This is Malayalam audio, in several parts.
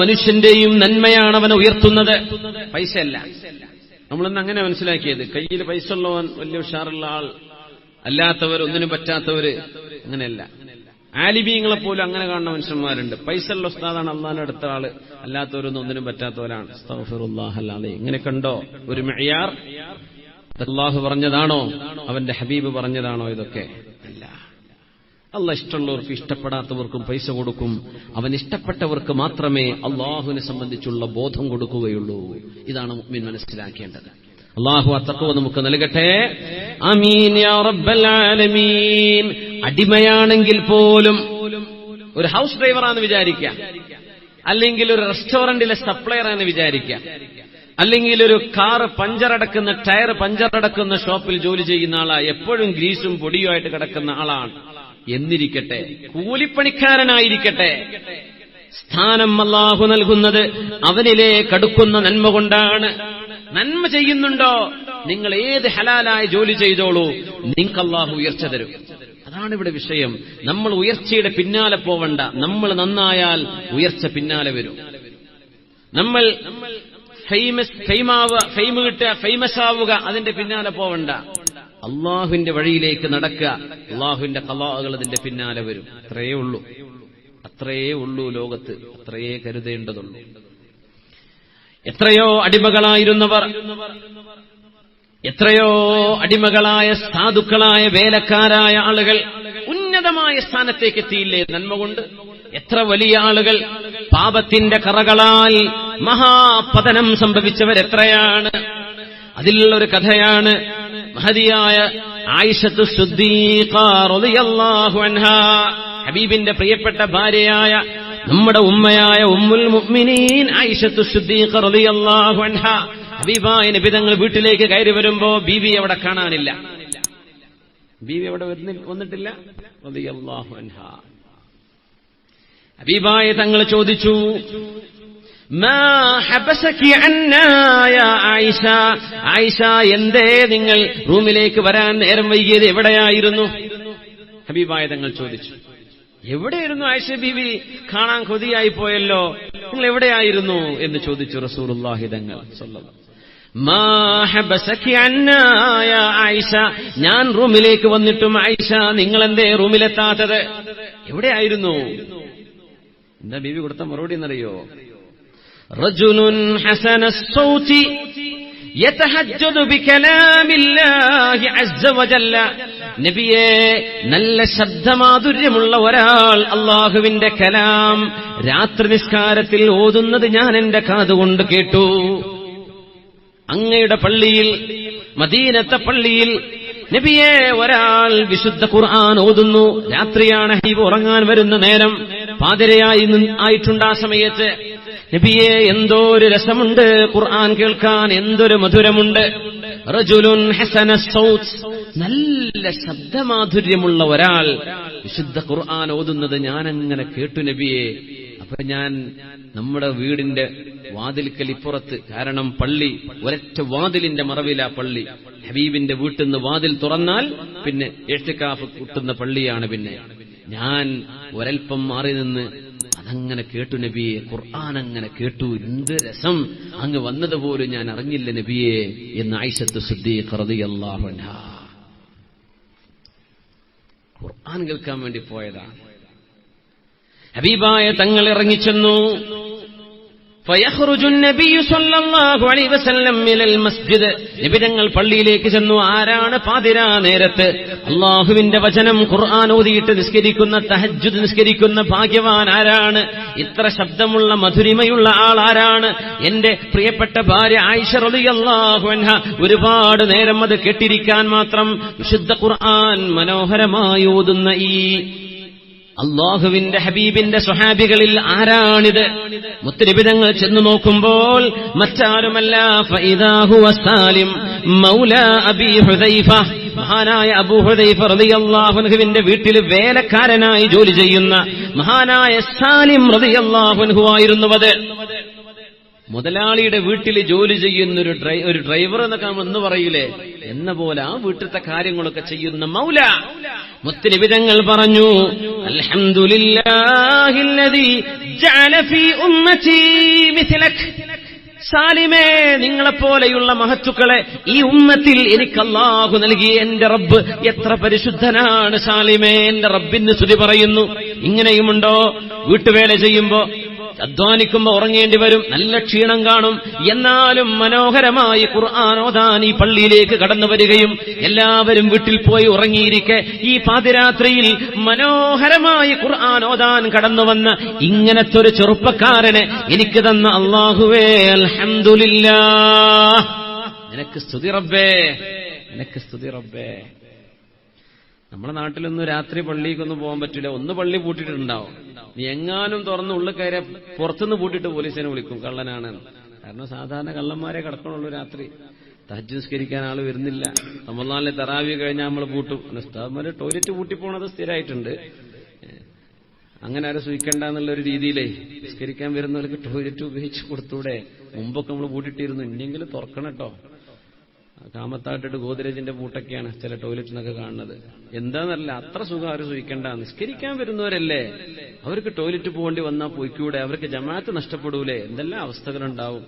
മനുഷ്യന്റെയും നന്മയാണ് അവനെ ഉയർത്തുന്നത്. പൈസയല്ല. നമ്മളിന്ന് അങ്ങനെ മനസ്സിലാക്കിയത്. കയ്യിൽ പൈസ ഉള്ളവൻ വലിയ ഉഷാറുള്ള ആൾ അല്ലാത്തവർ ഒന്നിനും പറ്റാത്തവര് അങ്ങനെയല്ല. ആലിബീങ്ങളെ പോലും അങ്ങനെ കാണുന്ന മനുഷ്യന്മാരുണ്ട്. പൈസ ഉള്ള ഉസ്താദാണ് അള്ളാഹിന്റെ അടുത്ത ആൾ. അല്ലാത്തവരൊന്നും ഒന്നിനും പറ്റാത്തവരാണ്. ഇങ്ങനെ കണ്ടോ? ഒരു മെയ്യാർ അള്ളാഹു പറഞ്ഞതാണോ? അവന്റെ ഹബീബ് പറഞ്ഞതാണോ ഇതൊക്കെ? അല്ല ഇഷ്ടമുള്ളവർക്ക് ഇഷ്ടപ്പെടാത്തവർക്കും പൈസ കൊടുക്കും. അവൻ ഇഷ്ടപ്പെട്ടവർക്ക് മാത്രമേ അള്ളാഹുവിനെ സംബന്ധിച്ചുള്ള ബോധം കൊടുക്കുകയുള്ളൂ. ഇതാണ് മുഅ്മിൻ മനസ്സിലാക്കേണ്ടത്. അള്ളാഹു അത്തക്കവ നമുക്ക് നൽകട്ടെ. അമീൻ അടിമയാണെങ്കിൽ പോലും ഒരു ഹൗസ് ഡ്രൈവറാന്ന് വിചാരിക്കാം. അല്ലെങ്കിൽ ഒരു റെസ്റ്റോറന്റിലെ സപ്ലയർ എന്ന് വിചാരിക്കാം. അല്ലെങ്കിൽ ഒരു കാറ് പഞ്ചറടക്കുന്ന ടയർ പഞ്ചറടക്കുന്ന ഷോപ്പിൽ ജോലി ചെയ്യുന്ന ആളാ. എപ്പോഴും ഗ്രീസും പൊടിയുമായിട്ട് കിടക്കുന്ന ആളാണ്. എന്നിരിക്കട്ടെ. കൂലിപ്പണിക്കാരനായിരിക്കട്ടെ. സ്ഥാനം അള്ളാഹു നൽകുന്നത് അവനിലേക്ക് കടുക്കുന്ന നന്മ കൊണ്ടാണ്. നന്മ ചെയ്യുന്നുണ്ടോ? നിങ്ങൾ ഏത് ഹലാലായ ജോലി ചെയ്തോളൂ നിങ്ങൾക്ക് അള്ളാഹു ഉയർച്ച തരും. അതാണ് ഇവിടെ വിഷയം. നമ്മൾ ഉയർച്ചയുടെ പിന്നാലെ പോവണ്ട. നമ്മൾ നന്നായാൽ ഉയർച്ച പിന്നാലെ വരും. നമ്മൾ ഫെയ്മസ് ഫെയ്മാവുക ഫെയ്മ് കിട്ടുക ഫെയ്മസ് ആവുക അതിന്റെ പിന്നാലെ പോവണ്ട. അള്ളാഹുവിന്റെ വഴിയിലേക്ക് നടക്കുക അള്ളാഹുവിന്റെ കലാകൾ അതിന്റെ പിന്നാലെ വരും. അത്രയേ ഉള്ളൂ. അത്രയേ ഉള്ളൂ ലോകത്ത്. അത്രയേ കരുതേണ്ടതുള്ളൂ. എത്രയോ അടിമകളായിരുന്നവർ എത്രയോ അടിമകളായ സാധുക്കളായ വേലക്കാരായ ആളുകൾ ഉന്നതമായ സ്ഥാനത്തേക്ക് എത്തിയില്ലേ നന്മ കൊണ്ട്? എത്ര വലിയ ആളുകൾ പാപത്തിന്റെ കറകളാൽ മഹാപതനം സംഭവിച്ചവരെത്രയാണ്? അതിലുള്ള ഒരു കഥയാണ് മഹതിയായ ആയിഷത്തു ഹബീബിന്റെ പ്രിയപ്പെട്ട ഭാര്യയായ നമ്മുടെ ഉമ്മയായ ഉമ്മുൽ മുഅ്മിനീൻ ആയിഷത്തു സുദ്ദീഖ റളിയല്ലാഹു അൻഹ. ഹബീബായ നബിതങ്ങൾ വീട്ടിലേക്ക് കയറി വരുമ്പോ ബീവി അവിടെ കാണാനില്ല. ബീവി അവിടെ വന്നിട്ടില്ല? റളിയല്ലാഹു അൻഹ. ഹബീബായ തങ്ങൾ ചോദിച്ചു എന്തേ നിങ്ങൾ റൂമിലേക്ക് വരാൻ നേരം വൈകിയത് എവിടെയായിരുന്നു? ഹബീബായ തങ്ങൾ ചോദിച്ചു. എവിടെയായിരുന്നു ആയിഷ ബീവി? കാണാൻ കൊതിയായി പോയല്ലോ. നിങ്ങൾ എവിടെയായിരുന്നു എന്ന് ചോദിച്ചു റസൂലുള്ളാഹി തങ്ങൾ. ആയിഷ. ഞാൻ റൂമിലേക്ക് വന്നിട്ടും ആയിഷ നിങ്ങൾ എന്തേ റൂമിലെത്താത്തത്? എവിടെയായിരുന്നു? എന്താ ബീവി കൊടുത്ത മറുപടി എന്നറിയോ? റജുലുൻ ഹസന الصوت يتهجد بكلام الله عز وجل നബിയെ നല്ല ശബ്ദമാധുര്യമുള്ള ഒരാൾ അള്ളാഹുവിന്റെ കലാം രാത്രി നിസ്കാരത്തിൽ ഓതുന്നത് ഞാൻ എന്റെ കാതുകൊണ്ട് കേട്ടു അങ്ങയുടെ പള്ളിയിൽ മദീനത്തെ പള്ളിയിൽ നബിയെ ഒരാൾ വിശുദ്ധ ഖുർആൻ ഓതുന്നു രാത്രിയാണ് ഹൈബ് ഉറങ്ങാൻ വരുന്ന നേരം പാതിരയായി നി- ആയിട്ടുണ്ട് ആ സമയത്ത് നബിയെ എന്തോ ഒരു രസമുണ്ട്. ഖുർആൻ കേൾക്കാൻ എന്തൊരു മധുരമുണ്ട്. റജുലുൻ ഹസന സൗത്ത്. നല്ല ശബ്ദമാധുര്യമുള്ള ഒരാൾ. വിശുദ്ധ ഖുർആൻ ഓതുന്നത് ഞാനങ്ങനെ കേട്ടു നബിയെ. അപ്പൊ ഞാൻ നമ്മുടെ വീടിന്റെ വാതിൽക്കൽ ഇപ്പുറത്ത് കാരണം പള്ളി ഒരറ്റ വാതിലിന്റെ മറവില പള്ളി. ഹബീബിന്റെ വീട്ടിൽ നിന്ന് വാതിൽ തുറന്നാൽ പിന്നെ എഴുത്തിക്കാഫ് കൂട്ടുന്ന പള്ളിയാണ് പിന്നെ. ഞാൻ ഒരൽപ്പം മാറി നിന്ന് അതങ്ങനെ കേട്ടു നബിയെ ഖുർആൻ അങ്ങനെ കേട്ടു. എന്ത് രസം. അങ്ങ് വന്നതുപോലും ഞാൻ അറിഞ്ഞില്ല നബിയെ എന്ന് ആയിഷത്ത് സുദ്ദീഖ് റളിയല്ലാഹു അൻഹാ. ഖുർആൻ കേൾക്കാൻ വേണ്ടി പോയതാണ് ഹബീബായ തങ്ങൾ ഇറങ്ങിച്ചെന്നു. നിബിരങ്ങൾ പള്ളിയിലേക്ക് ചെന്നു. ആരാണ പാതിരാ നേരത്തെ? അള്ളാഹുവിന്റെ വചനം ഖുർആൻ ഓതിയിട്ട് നിസ്കരിക്കുന്ന തഹജുദ് നിസ്കരിക്കുന്ന ഭാഗ്യവാൻ ആരാണ്? ഇത്ര ശബ്ദമുള്ള മധുരിമയുള്ള ആൾ ആരാണ്? എന്റെ പ്രിയപ്പെട്ട ഭാര്യ ആയിഷ റളിയല്ലാഹു റളിയല്ലാഹുഅൻഹ ഒരുപാട് നേരം അത് കേട്ടിരിക്കാൻ മാത്രം വിശുദ്ധ ഖുർആൻ മനോഹരമായി ഓതുന്ന ഈ അള്ളാഹുവിന്റെ ഹബീബിന്റെ സ്വഹാബികളിൽ ആരാണിത്? മുത്തരിബിതങ്ങൾ ചെന്നു നോക്കുമ്പോൾ മറ്റാരുമല്ല മൗല ഹുദൈഫ മഹാനായ അബൂ ഹുദൈഫ റളിയല്ലാഹു അൻഹുവിന്റെ വീട്ടിൽ വേലക്കാരനായി ജോലി ചെയ്യുന്ന മഹാനായ സാലിം റളിയല്ലാഹു അൻഹു ആയിരുന്നു അത് മുതലാളിയുടെ വീട്ടിൽ ജോലി ചെയ്യുന്ന ഒരു ഒരു ഡ്രൈവർ എന്നൊക്കെ നമ്മൾ എന്ന് പറയൂലേ? എന്ന പോലെ ആ വീട്ടിലത്തെ കാര്യങ്ങളൊക്കെ ചെയ്യുന്ന മൗല. മുത്തനിബിതങ്ങൾ പറഞ്ഞു അൽഹംദുലില്ലാഹില്ലദീ جعل ഫീ ഉമ്മതി മിഥലക്. സാലിമേ നിങ്ങളെപ്പോലെയുള്ള മഹത്തുക്കളെ ഈ ഉമ്മത്തിൽ എനിക്ക് അള്ളാഹു നൽകി. എന്റെ റബ്ബ് എത്ര പരിശുദ്ധനാണ് സാലിമേ. എന്റെ റബ്ബിന് സ്തുതി പറയുന്നു. ഇങ്ങനെയുമുണ്ടോ? വീട്ടുവേല ചെയ്യുമ്പോ അധ്വാനിക്കുമ്പോ ഉറങ്ങേണ്ടി വരും. നല്ല ക്ഷീണം കാണും. എന്നാലും മനോഹരമായി ഖുർആാനോദാൻ ഈ പള്ളിയിലേക്ക് കടന്നു വരികയും എല്ലാവരും വീട്ടിൽ പോയി ഉറങ്ങിയിരിക്കെ. ഈ പാതിരാത്രിയിൽ മനോഹരമായി ഖുർആാനോദാൻ കടന്നു വന്ന് ഇങ്ങനത്തെ ഒരു ചെറുപ്പക്കാരനെ എനിക്ക് തന്ന അള്ളാഹുവേ അൽഹംദുലില്ലാ നിനക്ക് സ്തുതി റബ്ബേ. നിനക്ക് സ്തുതി റബ്ബേ. നമ്മുടെ നാട്ടിലൊന്നും രാത്രി പള്ളിക്കൊന്നും പോകാൻ പറ്റില്ല. ഒന്ന് പള്ളി പൂട്ടിയിട്ടുണ്ടാവും. നീ എങ്ങാനും തുറന്ന് ഉള്ളിൽ കയറിയ പുറത്തുനിന്ന് പൂട്ടിയിട്ട് പോലീസിനെ വിളിക്കും കള്ളനാണ് കാരണം സാധാരണ കള്ളന്മാരെ കിടക്കണുള്ളൂ രാത്രി. തഹജ് നിസ്കരിക്കാൻ ആൾ വരുന്നില്ല. നമ്മളെ തറാവി കഴിഞ്ഞാൽ നമ്മൾ പൂട്ടും. ഉസ്താദ്മാര് ടോയ്ലറ്റ് പൂട്ടിപ്പോണത് സ്ഥിരമായിട്ടുണ്ട് അങ്ങനെ ആരെ സൂക്ഷിക്കണ്ട എന്നുള്ള ഒരു രീതിയിലേ നിസ്കരിക്കാൻ വരുന്നവർക്ക് ടോയ്ലറ്റ് ഉപയോഗിച്ച് കൊടുത്തൂടെ? മുമ്പൊക്കെ നമ്മൾ പൂട്ടിട്ടിരുന്നു. ഇല്ലെങ്കിൽ തുറക്കണം കേട്ടോ. കാമത്താട്ടിട്ട് ഗോദ്രേജിന്റെ പൂട്ടൊക്കെയാണ് ചില ടോയ്ലറ്റ് എന്നൊക്കെ കാണുന്നത്. എന്താന്നല്ല അത്ര സുഖം അവർ സുഖിക്കേണ്ട നിസ്കരിക്കാൻ വരുന്നവരല്ലേ? അവർക്ക് ടോയ്ലറ്റ് പോകേണ്ടി വന്നാൽ പോയിക്കൂടെ? അവർക്ക് ജമാഅത്ത് നഷ്ടപ്പെടൂലേ? എന്തെല്ലാം അവസ്ഥകളുണ്ടാവും?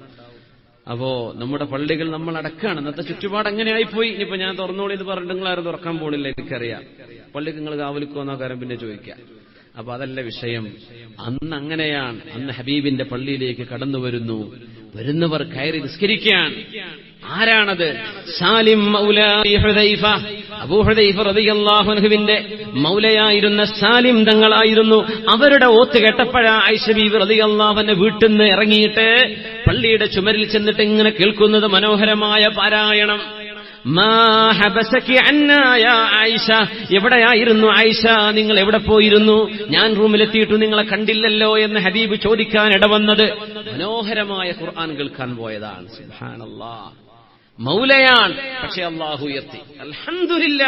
അപ്പോ നമ്മുടെ പള്ളികൾ നമ്മൾ അടക്കാണ്. ഇന്നത്തെ ചുറ്റുപാട് പോയി ഇനിയിപ്പോ ഞാൻ തുറന്നോളി എന്ന് പറഞ്ഞിട്ട് നിങ്ങൾ ആരും തുറക്കാൻ പോണില്ല എനിക്കറിയാം. പള്ളിക്ക് നിങ്ങൾ കാവലിക്കോന്നോ കാര്യം പിന്നെ ചോദിക്കാം. അപ്പൊ അതല്ല വിഷയം. അന്ന് അങ്ങനെയാണ്. അന്ന് ഹബീബിന്റെ പള്ളിയിലേക്ക് കടന്നു വരുന്നു. വരുന്നവർ കയറി നിസ്കരിക്കാൻ. ആരാണത്? സാലിം മൗലായി ഹുദൈഫ. അബൂ ഹുദൈഫ റളിയല്ലാഹു അൻഹുവിന്റെ മൗലയായിരുന്ന സാലിം തങ്ങളായിരുന്നു. അവരുടെ ഓത്ത് കേട്ടപ്പോഴാ ഐഷ റതിയല്ലാഹുവിന്റെ വീട്ടിൽ നിന്ന് ഇറങ്ങിയിട്ട് പള്ളിയുടെ ചുമരിൽ ചെന്നിട്ട് ഇങ്ങനെ കേൾക്കുന്നത് മനോഹരമായ പാരായണം. എവിടെയായിരുന്നു ആയിഷ? നിങ്ങൾ എവിടെ പോയിരുന്നു? ഞാൻ റൂമിലെത്തിയിട്ടു നിങ്ങളെ കണ്ടില്ലല്ലോ എന്ന് ഹബീബ് ചോദിക്കാൻ ഇടവന്നത്. മനോഹരമായ ഖുർആൻ കേൾക്കാൻ പോയതാണ്. സുബ്ഹാനല്ലാ മൗലയാൻ പക്ഷെ അള്ളാഹു ഉയർത്തി അൽഹന്ദില്ല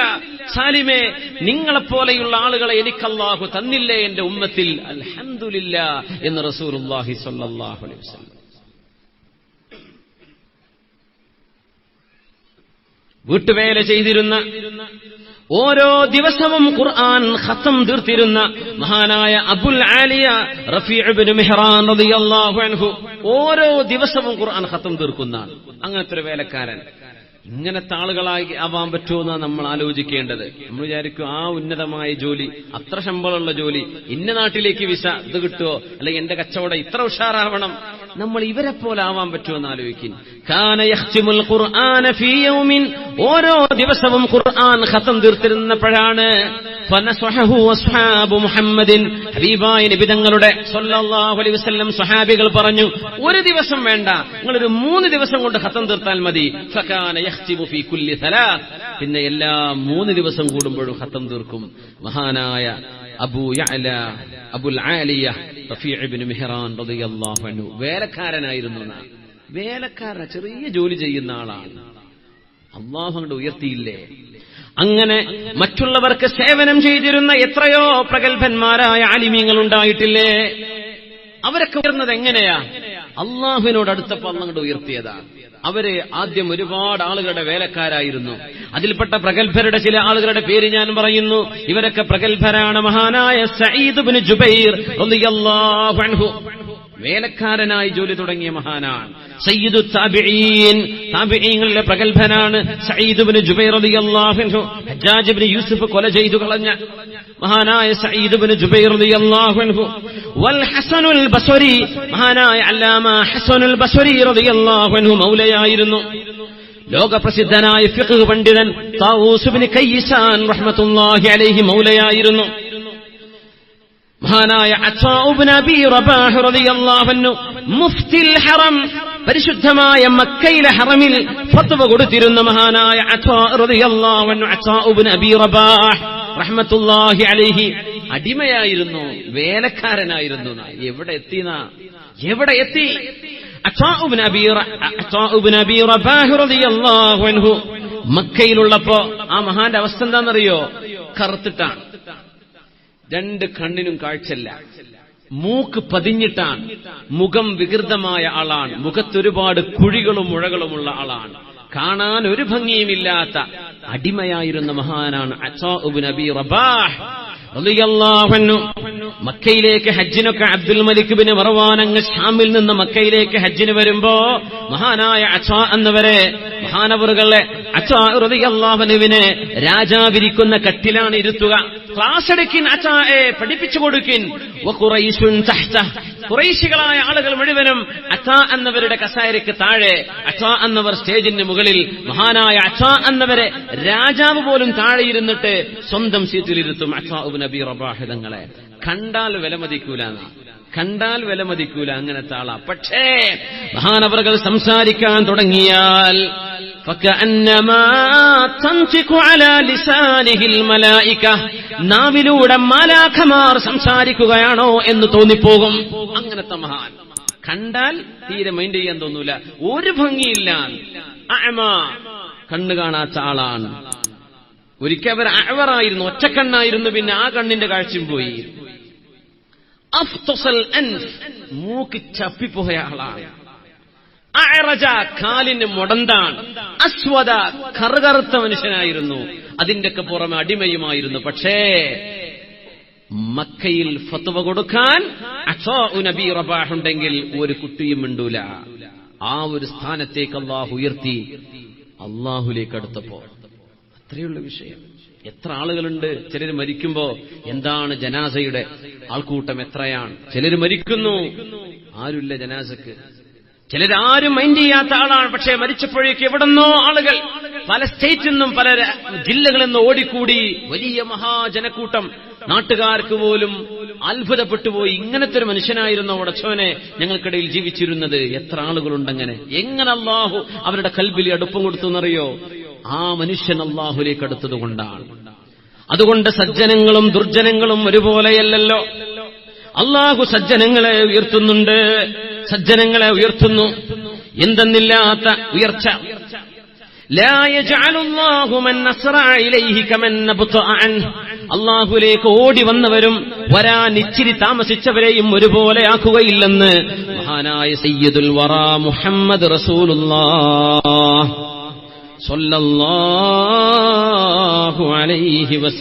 സാലിമേ നിങ്ങളെപ്പോലെയുള്ള ആളുകളെ എനിക്ക് അള്ളാഹു തന്നില്ലേ എന്റെ ഉമ്മത്തിൽ? അൽഹന്ദില്ല എന്ന് സ്വല്ലല്ലാഹു അലൈഹി വീട്ടുവേല ചെയ്തിരുന്ന ഓരോ ദിവസവും ഖുർആൻ ഖത്തം തീർത്തിരുന്ന മഹാനായ അബുൽ ആലിയ അൻഹു ഓരോ ദിവസവും ഖുർആൻ ഖത്തം തീർക്കുന്ന. അങ്ങനത്തെ ഒരു വേലക്കാരൻ. ഇങ്ങനത്തെ ആളുകളായി ആവാൻ പറ്റുമെന്നാണ് നമ്മൾ ആലോചിക്കേണ്ടത്. നമ്മൾ വിചാരിക്കും ആ ഉന്നതമായ ജോലി അത്ര ശമ്പളമുള്ള ജോലി ഇന്ന നാട്ടിലേക്ക് വിസ ഇത് കിട്ടുമോ അല്ലെങ്കിൽ എന്റെ കച്ചവടം ഇത്ര ഉഷാറാവണം? നമ്മൾ ഇവരെ പോലെ ആവാൻ പറ്റുമെന്ന് ആലോചിക്കും. ഓരോ ദിവസവും ഖുർആൻ ഖത്തം തീർത്തിരുന്നപ്പോഴാണ് ഹബീബായ നബി തങ്ങളുടെ വസല്ലം സ്വഹാബികൾ പറഞ്ഞു ഒരു ദിവസം വേണ്ട നിങ്ങളൊരു മൂന്ന് ദിവസം കൊണ്ട് ഹത്തം തീർത്താൽ മതി. പിന്നെ എല്ലാ മൂന്ന് ദിവസം കൂടുമ്പോഴും ഹത്തം തീർക്കും. മഹാനായ അബൂ യഅല അബുൽ ആലിയ ഇബ്നു മിഹ്റാൻ റളിയല്ലാഹു അൻഹു. വേലക്കാരനായിരുന്നു. വേലക്കാരന ചെറിയ ജോലി ചെയ്യുന്ന ആളാണ്. അള്ളാഹു അങ്ങോട്ട് ഉയർത്തിയില്ലേ? അങ്ങനെ മറ്റുള്ളവർക്ക് സേവനം ചെയ്തിരുന്ന എത്രയോ പ്രഗത്ഭന്മാരായ ആലിമീങ്ങൾ ഉണ്ടായിട്ടില്ലേ അവരൊക്കെ ഉയർന്നത് എങ്ങനെയാ? അള്ളാഹുവിനോട് അടുത്തപ്പോൾ അള്ളങ്ങോട്ട് ഉയർത്തിയതാണ്. അവർ ആദ്യം ഒരുപാട് ആളുകളുടെ വേലക്കാരായിരുന്നു. അതിൽപ്പെട്ട പ്രഗത്ഭരുടെ ചില ആളുകളുടെ പേര് ഞാൻ പറയുന്നു. ഇവരൊക്കെ പ്രഗത്ഭരാണ്. മഹാനായ സയ്യിദ് ബിൻ ജുബൈർ അൻഹു. വേലക്കാരനായി ജോലി തുടങ്ങിയ മഹാനാണ്. സയ്യിദു താബിഈൻ. താബിഈങ്ങളിലെ പ്രഗത്ഭനാണ് സയ്യിദ് ഇബ്നു ജുബൈർ അൻഹു. ഹജ്ജാജ് ഇബ്നു യൂസുഫ് കൊല ചെയ്തു കളഞ്ഞ മഹാനായ സയ്യിദ് ഇബ്നു ജുബൈർ റളിയല്ലാഹു അൻഹു. വൽ ഹസനുൽ ബസ്വരി. മഹാനായ അല്ലാമ ഹസനുൽ ബസ്വരി റളിയല്ലാഹു അൻഹു മൗലയായിരുന്നു. ലോകപ്രസിദ്ധനായ ഫിഖ് പണ്ഡിതൻ താവൂസുബിന് കയ്യിസാൻ റഹ്മത്തുള്ളാഹി അലൈഹി മൗലയായിരുന്നു മഹാനായ അച്ചാഉബ്നു അബീ റബാഹ് റളിയല്ലാഹു അൻഹു മുഫ്തിൽ ഹറം പരിശുദ്ധമായ മക്കയിലെ ഹറമിൽ ഫത്വ കൊടുത്തിരുന്ന മഹാനായ റഹ്മത്തുള്ളാഹി അലൈഹി. അടിമയായിരുന്നു വേലക്കാരനായിരുന്നു. എവിടെ എത്തിനാ എവിടെ എത്തി? മക്കയിലുള്ളപ്പോ ആ മഹാന്റെ അവസ്ഥ എന്താണെന്നറിയോ കറുത്തിട്ടാണ്. രണ്ട് കണ്ണിനും കാഴ്ചല്ല മൂക്ക് പതിഞ്ഞിട്ടാണ്. മുഖം വികൃതമായ ആളാണ്. മുഖത്തൊരുപാട് കുഴികളും മുഴകളുമുള്ള ആളാണ്. കാണാൻ ഒരു ഭംഗിയുമില്ലാത്ത അടിമയായിരുന്ന മഹാനാണ് അച്ചാ ഉബ്നു അബീ റബാഹ്. മക്കയിലേക്ക് ഹജ്ജിനൊക്കെ അബ്ദുൽ മലിക് ബിന് വറവാനങ്ങ് ഷാമിൽ നിന്ന് മക്കയിലേക്ക് ഹജ്ജിന് വരുമ്പോ മഹാനായ അച്ഛ എന്നവരെ മഹാനവറുകളെ അച്ഛാഹുവിനെ രാജാവിരിക്കുന്ന കട്ടിലാണ് ഇരുത്തുക ക്ലാസ് എടുക്കിൻ അച്ഛ പഠിപ്പിച്ചു കൊടുക്കിൻ. കുറൈശികളായ ആളുകൾ മുഴുവനും അച്ഛ എന്നവരുടെ കസാരയ്ക്ക് താഴെ അച്ഛ എന്നവർ സ്റ്റേജിന് മുകളിൽ മഹാനായ അച്ഛ എന്നവരെ രാജാവ് പോലും താഴെ ഇരുന്നിട്ട് സ്വന്തം സീറ്റിലിരുത്തും. അച്ഛാബ് നബി റബാഹിതങ്ങളെ കണ്ടാൽ വിലമതിക്കൂല കണ്ടാൽ വിലമതിക്കൂല അങ്ങനത്തെ ആളാ. പക്ഷേ മഹാനവറുകൾ സംസാരിക്കാൻ തുടങ്ങിയാൽ നാവിലൂടെ മാലാഖമാർ സംസാരിക്കുകയാണോ എന്ന് തോന്നിപ്പോകും. അങ്ങനത്തെ മഹാൻ. കണ്ടാൽ തീരെ മൈൻഡ് ചെയ്യാൻ തോന്നൂല. ഒരു ഭംഗിയില്ല. കണ്ണു കാണാത്ത ആളാണ്. ഒരിക്കൽ അവർ അഴവറായിരുന്നു ഒറ്റക്കണ്ണായിരുന്നു. പിന്നെ ആ കണ്ണിന്റെ കാഴ്ചയും പോയി. മൂക്ക് ചപ്പിപ്പോയ ആളാണ്. അഅറജ, കാലിന് മുടന്താണ്. അശ്വത കറുകറുത്ത മനുഷ്യനായിരുന്നു. അതിന്റെയൊക്കെ പുറമെ അടിമയുമായിരുന്നു. പക്ഷേ മക്കയിൽ ഫത്വ കൊടുക്കാൻ നബി റബാഹ് ഉണ്ടെങ്കിൽ ഒരു കുട്ടിയും മിണ്ടൂല. ആ ഒരു സ്ഥാനത്തേക്ക് അള്ളാഹു ഉയർത്തി അള്ളാഹുലേക്ക് അടുത്തപ്പോ. അത്രയുള്ള വിഷയം. എത്ര ആളുകളുണ്ട്? ചിലർ മരിക്കുമ്പോ എന്താണ് ജനാസയുടെ ആൾക്കൂട്ടം എത്രയാണ്? ചിലര് മരിക്കുന്നു. ആരുമില്ല ജനാസക്ക്? ചിലരാരും മൈൻഡ് ചെയ്യാത്ത ആളാണ്. പക്ഷേ മരിച്ചപ്പോഴേക്ക് എവിടെന്നോ ആളുകൾ പല സ്റ്റേറ്റിൽ നിന്നും പല ജില്ലകളിൽ നിന്നും ഓടിക്കൂടി വലിയ മഹാജനക്കൂട്ടം. നാട്ടുകാർക്ക് പോലും അത്ഭുതപ്പെട്ടുപോയി ഇങ്ങനത്തെ ഒരു മനുഷ്യനായിരുന്നു ഉടച്ചവനെ ഞങ്ങൾക്കിടയിൽ ജീവിച്ചിരുന്നത്. എത്ര ആളുകളുണ്ടങ്ങനെ എങ്ങനെ അള്ളാഹു അവരുടെ കൽബിൽ അടുപ്പം കൊടുത്തു എന്നറിയോ ആ മനുഷ്യൻ അള്ളാഹുലേക്ക് അടുത്തതുകൊണ്ടാണ് അതുകൊണ്ട് സജ്ജനങ്ങളും ദുർജനങ്ങളും ഒരുപോലെയല്ലല്ലോ. അള്ളാഹു സജ്ജനങ്ങളെ ഉയർത്തുന്നുണ്ട്. സജ്ജനങ്ങളെ ഉയർത്തുന്നു. എന്തെന്നില്ലാത്ത ഉയർച്ച. അള്ളാഹുലേക്ക് ഓടി വന്നവരും വരാൻ ഇച്ചിരി താമസിച്ചവരെയും ഒരുപോലെ ആക്കുകയില്ലെന്ന് മഹാനായ സയ്യദുൽ വറ മുഹമ്മദ് റസൂലുല്ലാഹു അലൈഹി വസ